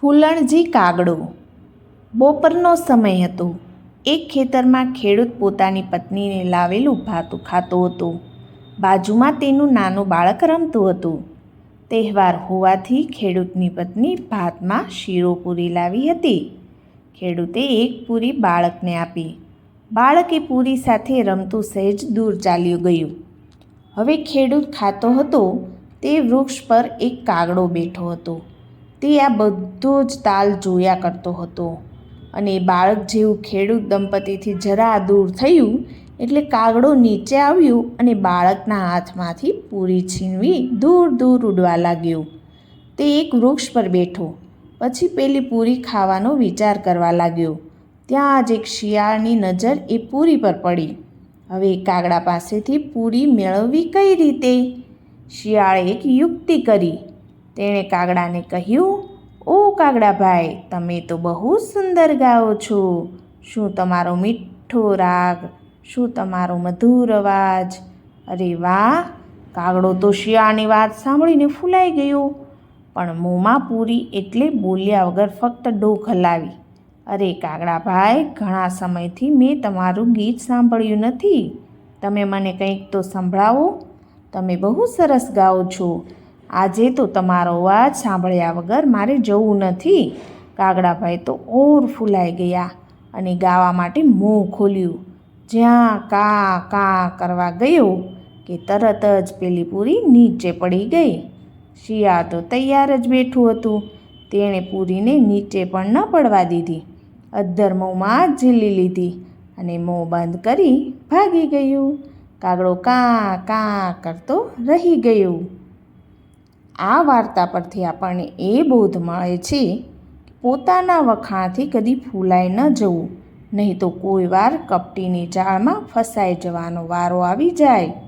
ફૂલણજી કાગડો. બપોરનો સમય હતો. એક ખેતરમાં ખેડૂત પોતાની પત્નીને લાવેલું ભાતું ખાતો હતો. બાજુમાં તેનું નાનું બાળક રમતું હતું. તહેવાર હોવાથી ખેડૂતની પત્ની ભાતમાં શીરો પૂરી લાવી હતી. ખેડૂતે એક પૂરી બાળકને આપી. બાળકે પૂરી સાથે રમતું સહેજ દૂર ચાલ્યું ગયું. હવે ખેડૂત ખાતો હતો, તે વૃક્ષ પર એક કાગડો બેઠો હતો. તે આ બધો જ તાલ જોયા કરતો હતો. અને બાળક જેવું ખેડૂત દંપતીથી જરા દૂર થયું એટલે કાગડો નીચે આવ્યો અને બાળકના હાથમાંથી પૂરી છીનવી દૂર દૂર ઉડવા લાગ્યો. તે એક વૃક્ષ પર બેઠો. પછી પેલી પૂરી ખાવાનો વિચાર કરવા લાગ્યો. ત્યાં જ એક શિયાળની નજર એ પૂરી પર પડી. હવે કાગડા પાસેથી પૂરી મેળવવી કઈ રીતે? શિયાળે એક યુક્તિ કરી. તેણે કાગડાને કહ્યું, ઓ કાગડાભાઈ, તમે તો બહુ સુંદર ગાઓ છો. શું તમારો મીઠો રાગ, શું તમારો મધુર અવાજ? અરે વાહ, કાગડો તો શિયાળની વાત સાંભળીને ફૂલાઈ ગયો. પણ મોંમાં પૂરી એટલે બોલ્યા વગર ફક્ત ડોક હલાવી. અરે કાગડાભાઈ, ઘણા સમયથી મેં તમારું ગીત સાંભળ્યું નથી. તમે મને કંઈક તો સંભળાવો. તમે બહુ સરસ ગાઓ છો. આજે તો તમારો અવાજ સાંભળ્યા વગર મારે જવું નથી. કાગડાભાઈ તો ઓર ફૂલાઈ ગયા અને ગાવા માટે મોં ખોલ્યું. જ્યાં કા કા કરવા ગયો કે તરત જ પેલી પૂરી નીચે પડી ગઈ. શિયા તો તૈયાર જ બેઠું હતું. તેણે પૂરીને નીચે પણ ન પડવા દીધી. અદ્ધર મોંમાં ઝીલી લીધી અને મોં બંધ કરી ભાગી ગયું. કાગડો કા કા કરતો રહી ગયો. આ વાર્તા પરથી આપણને એ બોધ મળે છે પોતાના વખાણથી કદી ફૂલાઈ ન જવું. નહીં તો કોઈ વાર કપટીની જાળમાં ફસાઈ જવાનો વારો આવી જાય.